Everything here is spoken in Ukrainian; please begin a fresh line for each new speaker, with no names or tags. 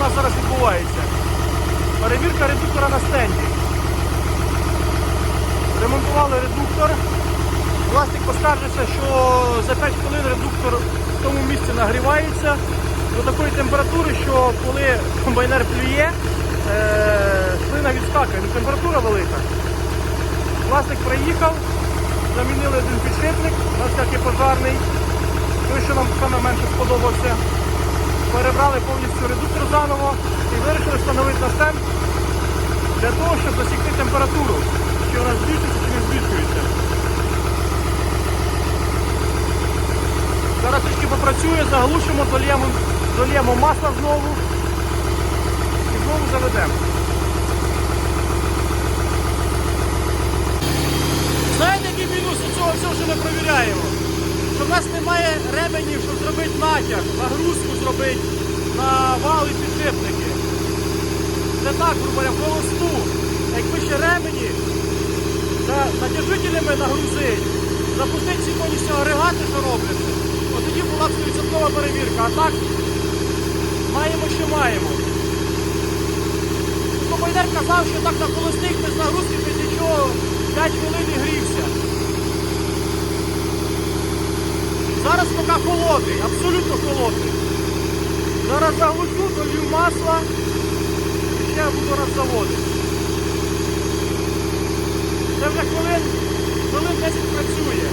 нас зараз відбувається? Перевірка редуктора на стенді. Ремонтували редуктор. Власник поскаржився, що за 5 хвилин редуктор в тому місці нагрівається до такої температури, що коли комбайнер плює, е, слина відскакує, ну, температура велика. Власник приїхав, замінили один підшипник, у нас як і пожарний, той, що нам саме менше сподобався. Перебрали повністю редуктор заново і вирішили встановити на стенд для того, щоб засікти температуру, чи вона збільшується, чи не збільшується. Зараз трішки попрацює, заглушимо, дольємо, дольємо масло знову і знову заведемо. Знаєте, який мінус у цього всього, що ми перевіряємо? Що в нас немає ременів, щоб зробити натяг, нагрузку зробити на вал і підшипники. Це так, грубо в холосту. Якби ще ремені та натяжителями нагрузить, запустити всі повністю агрегати, що робляться, от тоді була б 100% перевірка. А так маємо, що маємо. Комбайнер казав, що так на холостих без нагрузки, без нічого 5 хвилин і грівся. Зараз поки холодний, абсолютно холодний. Зараз заглушу, долью масла і ще буду раз заводити. Це вже хвилин, хвилин 10 працює.